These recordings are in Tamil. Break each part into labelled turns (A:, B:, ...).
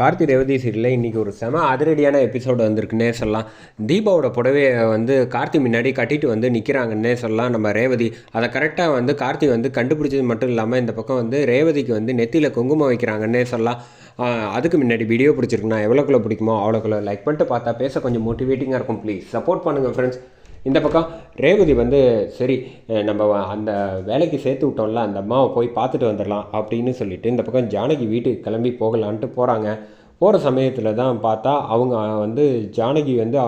A: கார்த்தி ரேவதி சீரியலில் இன்றைக்கி ஒரு செம அதிரடியான எபிசோடு வந்திருக்குன்னே சொல்லலாம். தீபாவோட புடவையை வந்து கார்த்தி முன்னாடி கட்டிட்டு வந்து நிற்கிறாங்கன்னே சொல்லலாம். நம்ம ரேவதி அதை கரெக்டாக வந்து கார்த்தி வந்து கண்டுபிடிச்சது மட்டும் இல்லாமல் இந்த பக்கம் வந்து ரேவதிக்கு வந்து நெத்தியில் குங்குமம் வைக்கிறாங்கன்னே சொல்லலாம். அதுக்கு முன்னாடி வீடியோ பிடிச்சிருக்குன்னா எவ்வளோக்குள்ளே பிடிக்குமோ அவ்வளோக்குள்ளே லைக் பண்ணிட்டு பார்த்தா பேச கொஞ்சம் மோட்டிவேட்டிங்காக இருக்கும் ப்ளீஸ் சப்போர்ட் பண்ணுங்கள் ஃப்ரெண்ட்ஸ் இந்த பக்கம் ரேவதி வந்து சரி நம்ம அந்த வேலைக்கு சேர்த்து விட்டோம்ல அந்த அம்மாவை போய் பார்த்துட்டு வந்துடலாம் அப்படின்னு சொல்லிட்டு இந்த பக்கம் ஜானகி வீட்டுக்கு கிளம்பி போகலான்ட்டு போகிறாங்க போகிற சமயத்தில் தான் பார்த்தா அவங்க வந்து ஜானகி வந்து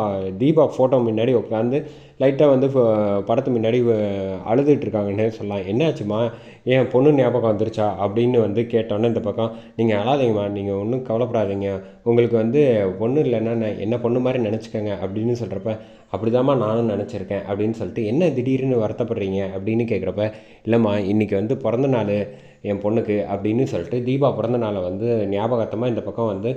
A: தீபா ஃபோட்டோ முன்னாடி உட்காந்து லைட்டாக வந்து படத்து முன்னாடி அழுதுகிட்ருக்காங்கன்னே சொல்லலாம். என்னாச்சுமா என் பொண்ணு ஞாபகம் வந்துருச்சா? அப்படின்னு வந்து கேட்டோன்னே இந்த பக்கம் நீங்கள் அழாதீங்கம்மா. நீங்கள் ஒன்றும் கவலைப்படாதீங்க. உங்களுக்கு வந்து பொண்ணு இல்லைன்னா நான் என்ன பொண்ணு மாதிரி நினச்சிக்கோங்க அப்படின்னு சொல்கிறப்ப அப்படிதாம்மா நானும் நினச்சிருக்கேன் அப்படின்னு சொல்லிட்டு என்ன திடீர்னு வருத்தப்படுறீங்க? அப்படின்னு கேட்குறப்ப இல்லைம்மா இன்றைக்கி வந்து பிறந்த நாள். என் பொண்ணுக்கு அப்படின்னு சொல்லிட்டு தீபா பிறந்த நாளை வந்து ஞாபகத்தமாக இந்த பக்கம் வந்து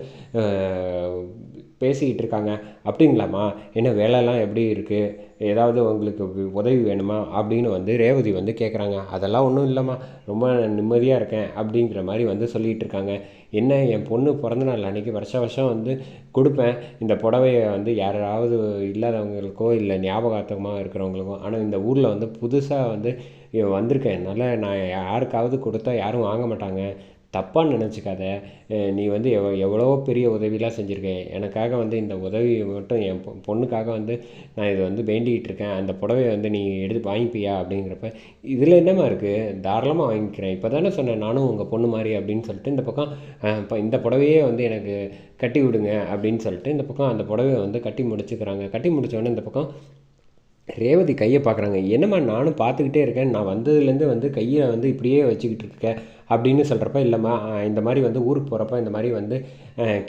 A: பேசிக்கிட்டு இருக்காங்க அப்படிங்களாம்மா என்ன வேலைலாம் எப்படி இருக்குது ஏதாவது உங்களுக்கு உதவி வேணுமா? அப்படின்னு வந்து ரேவதி வந்து கேட்குறாங்க அதெல்லாம் ஒன்றும் இல்லைம்மா. ரொம்ப நிம்மதியாக இருக்கேன் அப்படிங்கிற மாதிரி வந்து சொல்லிகிட்டு இருக்காங்க என்ன என் பொண்ணு பிறந்த நாள் அன்றைக்கி வருஷம் வருஷம் வந்து கொடுப்பேன். இந்த புடவையை வந்து யாராவது இல்லாதவங்களுக்கோ இல்லை ஞாபகார்த்தமாக இருக்கிறவங்களுக்கோ ஆனால் இந்த ஊரில் வந்து புதுசாக வந்து வந்திருக்கேன். என்னால் நான் யாருக்காவது கொடுத்தா யாரும் வாங்க மாட்டாங்க. தப்பாக நினச்சிக்காத. நீ வந்து எவ் எவ்வளோ பெரிய உதவிலாம் செஞ்சுருக்கேன் எனக்காக வந்து இந்த உதவி மட்டும் என் பொ- பொண்ணுக்காக வந்து நான் இதை வந்து வேண்டிக்கிட்டு இருக்கேன். அந்த புடவையை வந்து நீ எடுத்து வாங்கிப்பியா அப்படிங்கிறப்ப இதில் என்னம்மா இருக்குது தாராளமாக வாங்கிக்கிறேன். இப்போ தானே சொன்னேன் நானும் உங்கள் பொண்ணு மாதிரி அப்படின்னு சொல்லிட்டு இந்த பக்கம் இப்போ இந்த புடவையே வந்து எனக்கு கட்டி விடுங்க அப்படின்னு சொல்லிட்டு இந்த பக்கம் அந்த புடவையை வந்து கட்டி முடிச்சுக்கிறாங்க. கட்டி முடித்தோடனே இந்த பக்கம் ரேவதி கையை பார்க்குறாங்க. என்னம்மா நானும் பார்த்துக்கிட்டே இருக்கேன். நான் வந்ததுலேருந்து வந்து கையை வந்து இப்படியே வச்சுக்கிட்டு இருக்கேன் அப்படின்னு சொல்கிறப்ப இல்லைம்மா இந்த மாதிரி வந்து ஊருக்கு போகிறப்ப இந்த மாதிரி வந்து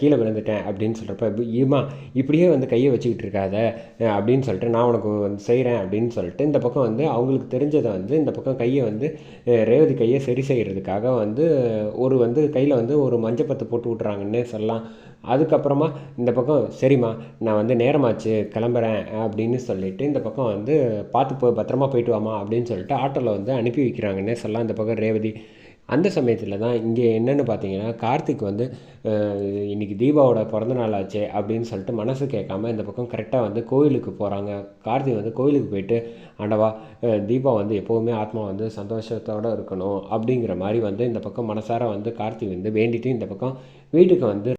A: கீழே விழுந்துட்டேன் அப்படின்னு சொல்கிறப்ப ஈமா இப்படியே வந்து கையை வச்சுக்கிட்டு இருக்காத அப்படின்னு சொல்லிட்டு நான் உனக்கு வந்து செய்கிறேன் அப்படின்னு சொல்லிட்டு இந்த பக்கம் வந்து அவங்களுக்கு தெரிஞ்சதை வந்து இந்த பக்கம் கையை வந்து ரேவதி கையை சரி செய்கிறதுக்காக வந்து ஒரு வந்து கையில் வந்து ஒரு மஞ்சப்பத்து போட்டு விட்றாங்கன்னே சொல்லலாம். அதுக்கப்புறமா இந்த பக்கம் சரிம்மா நான் வந்து நேரமாச்சு கிளம்புறேன் அப்படின்னு சொல்லிட்டு இந்த பக்கம் வந்து பார்த்து போ பத்திரமா போயிட்டு வாமா அப்படின்னு சொல்லிட்டு ஆட்டோவில் வந்து அனுப்பி வைக்கிறாங்கன்னே சொல்லலாம். இந்த பக்கம் ரேவதி அந்த சமயத்தில் தான் இங்கே என்னென்னு பார்த்தீங்கன்னா கார்த்திக் வந்து இன்றைக்கி தீபாவோட பிறந்த நாள் ஆச்சு அப்படின்னு சொல்லிட்டு மனசு கேட்காம இந்த பக்கம் கரெக்டாக வந்து கோயிலுக்கு போகிறாங்க கார்த்திக் வந்து கோயிலுக்கு போயிட்டு ஆண்டவா தீபா வந்து எப்போவுமே ஆத்மா வந்து சந்தோஷத்தோடு இருக்கணும் அப்படிங்கிற மாதிரி வந்து இந்த பக்கம் மனசார வந்து கார்த்திக் வந்து வேண்டிட்டு இந்த பக்கம் வீட்டுக்கு வந்து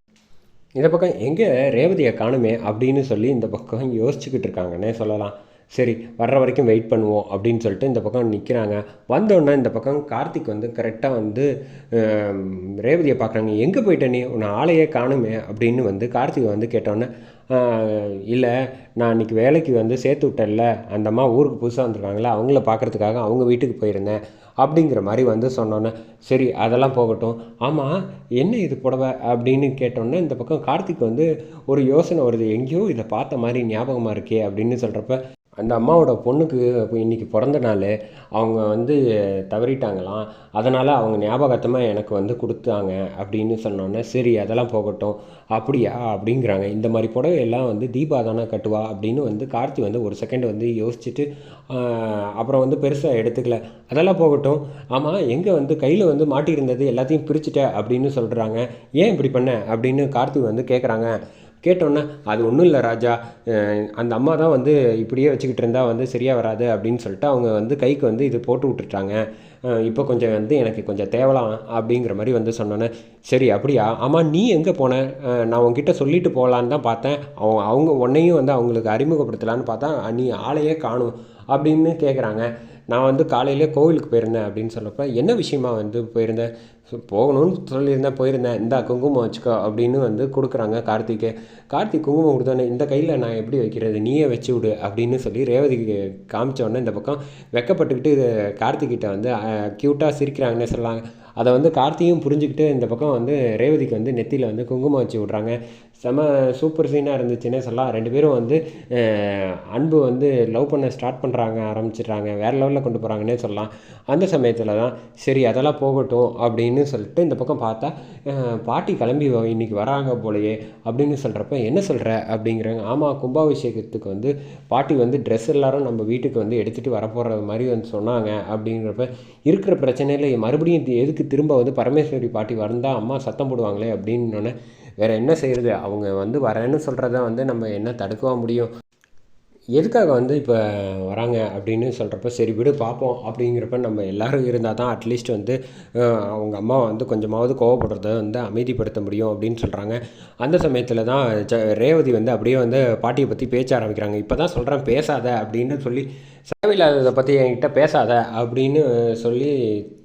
A: இந்த பக்கம் எங்கே ரேவதியை காணுமே அப்படின்னு சொல்லி இந்த பக்கம் யோசிச்சுக்கிட்டு இருக்காங்கன்னே சொல்லலாம். சரி வர்ற வரைக்கும் வெயிட் பண்ணுவோம் அப்படின்னு சொல்லிட்டு இந்த பக்கம் நிற்கிறாங்க வந்தோடனே இந்த பக்கம் கார்த்திக் வந்து கரெக்டாக வந்து ரேவதியை பார்க்குறாங்க. எங்கே போயிட்ட நீ? உன்னை ஆளையே காணுமே அப்படின்னு வந்து கார்த்திகை வந்து கேட்டோன்னே இல்லை நான் இன்றைக்கி வேலைக்கு வந்து சேர்த்து விட்டேன்ல. அந்த அம்மா ஊருக்கு புதுசாக வந்திருக்காங்களே? அவங்கள பார்க்குறதுக்காக அவங்க வீட்டுக்கு போயிருந்தேன் அப்படிங்கிற மாதிரி வந்து சொன்னோன்னே சரி அதெல்லாம் போகட்டும். ஆமாம் என்ன இது புடவை? அப்படின்னு கேட்டோன்னே இந்த பக்கம் கார்த்திக் வந்து ஒரு யோசனை வருது. எங்கேயோ இதை பார்த்த மாதிரி ஞாபகமாக இருக்கே அப்படின்னு சொல்கிறப்ப அந்த அம்மாவோட பொண்ணுக்கு இப்போ இன்னைக்கு பிறந்த நாள் அவங்க வந்து தவறிட்டாங்களாம். அதனால் அவங்க ஞாபகத்தமாக எனக்கு வந்து கொடுத்தாங்க அப்படின்னு சொன்னோன்னே சரி அதெல்லாம் போகட்டும் அப்படியா? அப்படிங்கிறாங்க. இந்த மாதிரி புடவையெல்லாம் வந்து தீபா தானே கட்டுவா? அப்படின்னு வந்து கார்த்தி வந்து ஒரு செகண்ட் வந்து யோசிச்சுட்டு அப்புறம் வந்து பெருசாக எடுத்துக்கல. அதெல்லாம் போகட்டும். ஆமாம் எங்கே வந்து கையில் வந்து மாட்டியிருந்தது எல்லாத்தையும் பிரிச்சுட்ட அப்படின்னு சொல்கிறாங்க ஏன் இப்படி பண்ண? அப்படின்னு கார்த்தி வந்து கேட்குறாங்க கேட்டோன்னே அது ஒன்றும் இல்லை ராஜா. அந்த அம்மா தான் வந்து இப்படியே வச்சுக்கிட்டு இருந்தால் வந்து சரியாக வராது. அப்படின்னு சொல்லிட்டு அவங்க வந்து கைக்கு வந்து இது போட்டு விட்டுட்டாங்க. இப்போ கொஞ்சம் வந்து எனக்கு கொஞ்சம் தேவலாம் அப்படிங்கிற மாதிரி வந்து சொன்னோன்னே சரி அப்படியா? ஆமாம் நீ எங்கே போன? நான் உங்ககிட்ட சொல்லிட்டு போகலான்னு தான் பார்த்தேன். அவங்க அவங்க உன்னையும் வந்து அவங்களுக்கு அறிமுகப்படுத்தலான்னு பார்த்தா நீ ஆளையே காணும் அப்படின்னு கேட்குறாங்க நான் வந்து காலையிலே கோவிலுக்கு போயிருந்தேன் அப்படின்னு சொல்லப்போ என்ன விஷயமா வந்து போயிருந்தேன்? ஸோ போகணும்னு சொல்லியிருந்தேன் போயிருந்தேன். இந்தா குங்குமம் வச்சுக்கோ அப்படின்னு வந்து கொடுக்குறாங்க கார்த்திக்கு. கார்த்திக் குங்குமம் கொடுத்தோன்னே இந்த கையில் நான் எப்படி வைக்கிறது? நீயே வச்சு விடு அப்படின்னு சொல்லி ரேவதிக்கு காமிச்சோடனே இந்த பக்கம் வெக்கப்பட்டுக்கிட்டு கார்த்திக்கிட்ட வந்து க்யூட்டாக சிரிக்கிறாங்கன்னு சொல்லலாம். அதை வந்து கார்த்தியும் புரிஞ்சுக்கிட்டு இந்த பக்கம் வந்து ரேவதிக்கு வந்து நெத்தியில் வந்து குங்குமம் வச்சு விட்றாங்க. செம சூப்பர் சீனாக இருந்துச்சுன்னே சொல்லலாம். ரெண்டு பேரும் வந்து அன்பு வந்து லவ் பண்ண ஸ்டார்ட் பண்ணுறாங்க ஆரம்பிச்சிடுறாங்க வேறு லெவலில் கொண்டு போகிறாங்கன்னே சொல்லலாம். அந்த சமயத்தில் தான் சரி அதெல்லாம் போகட்டும் அப்படின்னு சொல்லிட்டு இந்த பக்கம் பார்த்தா பாட்டி கிளம்பி இன்றைக்கி வராங்க போலயே அப்படின்னு சொல்கிறப்ப என்ன சொல்கிற அப்படிங்கிறாங்க. ஆமாம் கும்பாபிஷேகத்துக்கு வந்து பாட்டி வந்து ட்ரெஸ் எல்லாரும் நம்ம வீட்டுக்கு வந்து எடுத்துகிட்டு வரப்போகிற மாதிரி வந்து சொன்னாங்க அப்படிங்கிறப்ப இருக்கிற பிரச்சனையில் மறுபடியும் எதுக்கு திரும்ப வந்து பரமேஸ்வரி பாட்டி வந்தால் அம்மா சத்தம் போடுவாங்களே? அப்படின்னோடனே வேறு என்ன செய்கிறது அவங்க வந்து வரேன்னு சொல்கிறத வந்து நம்ம என்ன தடுக்கவா முடியும்? எதுக்காக வந்து இப்போ வராங்க அப்படின்னு சொல்கிறப்ப சரி விடு பார்ப்போம் அப்படிங்கிறப்ப நம்ம எல்லோரும் இருந்தால் தான் அட்லீஸ்ட் வந்து அவங்க அம்மா வந்து கொஞ்சமாவது கோவப்படுறத வந்து அமைதிப்படுத்த முடியும் அப்படின்னு சொல்கிறாங்க அந்த சமயத்தில் தான் ச ரேவதி வந்து அப்படியே வந்து பாட்டியை பற்றி பேச ஆரம்பிக்கிறாங்க. இப்போ தான் சொல்கிறேன் பேசாத அப்படின்னு சொல்லி தேவையில்லாததை பற்றி என்கிட்ட பேசாத அப்படின்னு சொல்லி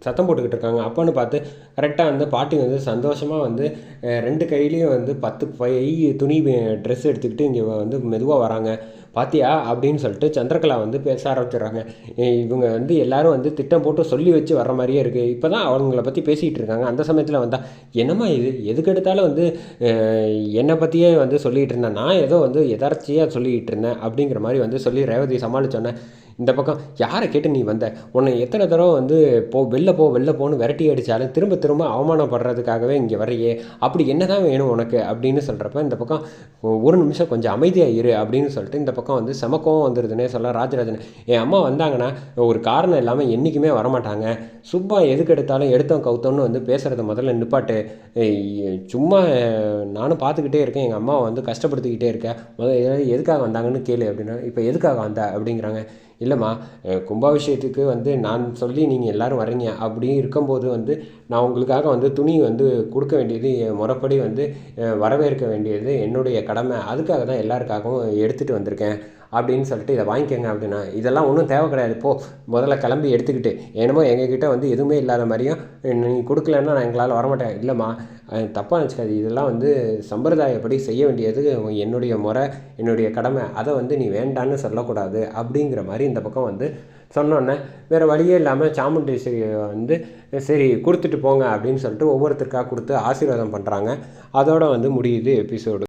A: சத்தம் போட்டுக்கிட்டு இருக்காங்க. அப்போன்னு பார்த்து கரெக்டாக வந்து பாட்டி வந்து சந்தோஷமாக வந்து ரெண்டு கையிலையும் வந்து பத்து பை துணி ட்ரெஸ் எடுத்துக்கிட்டு இங்கே வந்து மெதுவாக வராங்க. பாத்தியா? அப்படின்னு சொல்லிட்டு சந்திரகலா வந்து பேச ஆரம்பிச்சிடுறாங்க. இவங்க வந்து எல்லாரும் வந்து திட்டம் போட்டு சொல்லி வச்சு வர்ற மாதிரியே இருக்குது இப்போ தான் அவங்கள பற்றி பேசிகிட்டு இருக்காங்க. அந்த சமயத்தில் வந்தால் என்னம்மா இது? எதுக்கு எடுத்தாலும் வந்து என்னை பற்றியே வந்து சொல்லிகிட்டு இருந்தேன். நான் ஏதோ வந்து எதார்ச்சியாக சொல்லிக்கிட்டு இருந்தேன். அப்படிங்கிற மாதிரி வந்து சொல்லி ரேவதி சமாளித்தோன்னே இந்த பக்கம் யாரை கேட்டு நீ வந்த? உன்னை எத்தனை தடவை வந்து போ வெளில போ வெளில போன்னு விரட்டி அடித்தாலும் திரும்ப திரும்ப அவமானப்படுறதுக்காகவே இங்கே வரையே அப்படி என்ன தான் வேணும் உனக்கு? அப்படின்னு சொல்கிறப்ப இந்த பக்கம் ஒரு நிமிஷம் கொஞ்சம் அமைதியாக இரு அப்படின்னு சொல்லிட்டு இந்த பக்கம் வந்து செமக்கம் வந்துடுதுன்னே சொல்ல ராஜராஜன் என் அம்மா வந்தாங்கன்னா ஒரு காரணம் இல்லாமல் என்றைக்குமே வரமாட்டாங்க. சும்மா எதுக்கு எடுத்தாலும் எடுத்தோம் கவுத்தோன்னு வந்து பேசுகிறத முதல்ல நிப்பாட்டு. சும்மா நானும் பார்த்துக்கிட்டே இருக்கேன். எங்கள் அம்மாவை வந்து கஷ்டப்படுத்திக்கிட்டே இருக்கேன் முதல்ல எதுக்காக வந்தாங்கன்னு கேளு அப்படின்னா இப்போ எதுக்காக வந்த? அப்படிங்கிறாங்க. இல்லைம்மா கும்பாபிஷேகத்துக்கு வந்து நான் சொல்லி நீங்கள் எல்லாரும் வரீங்க அப்படி இருக்கும்போது வந்து நான் உங்களுக்காக வந்து துணி வந்து கொடுக்க வேண்டியது முறப்படி முறைப்படி வந்து வரவேற்க வேண்டியது என்னுடைய கடமை. அதுக்காக தான் எல்லாருக்காகவும் எடுத்துகிட்டு வந்திருக்கேன். அப்படின்னு சொல்லிட்டு இதை வாங்கிக்கோங்க அப்படின்னா இதெல்லாம் ஒன்றும் தேவை கிடையாது. போ முதல்ல கிளம்பி எடுத்துக்கிட்டு என்னமோ எங்ககிட்ட வந்து எதுவுமே இல்லாத மாதிரியும் நீ கொடுக்கலன்னா நான் எங்களால் வரமாட்டேன். இல்லைம்மா தப்பாக நினச்சிக்காது. இதெல்லாம் வந்து சம்பிரதாயப்படி செய்ய வேண்டியது என்னுடைய முறை என்னுடைய கடமை. அதை வந்து நீ வேண்டான்னு சொல்லக்கூடாது அப்படிங்கிற மாதிரி இந்த பக்கம் வந்து சொன்னோன்னே வேறு வழியே இல்லாமல் சாமுண்டேஸ்வரியை வந்து சரி கொடுத்துட்டு போங்க அப்படின்னு சொல்லிட்டு ஒவ்வொருத்தருக்காக கொடுத்து ஆசீர்வாதம் பண்ணுறாங்க அதோடு வந்து முடியுது எபிசோடு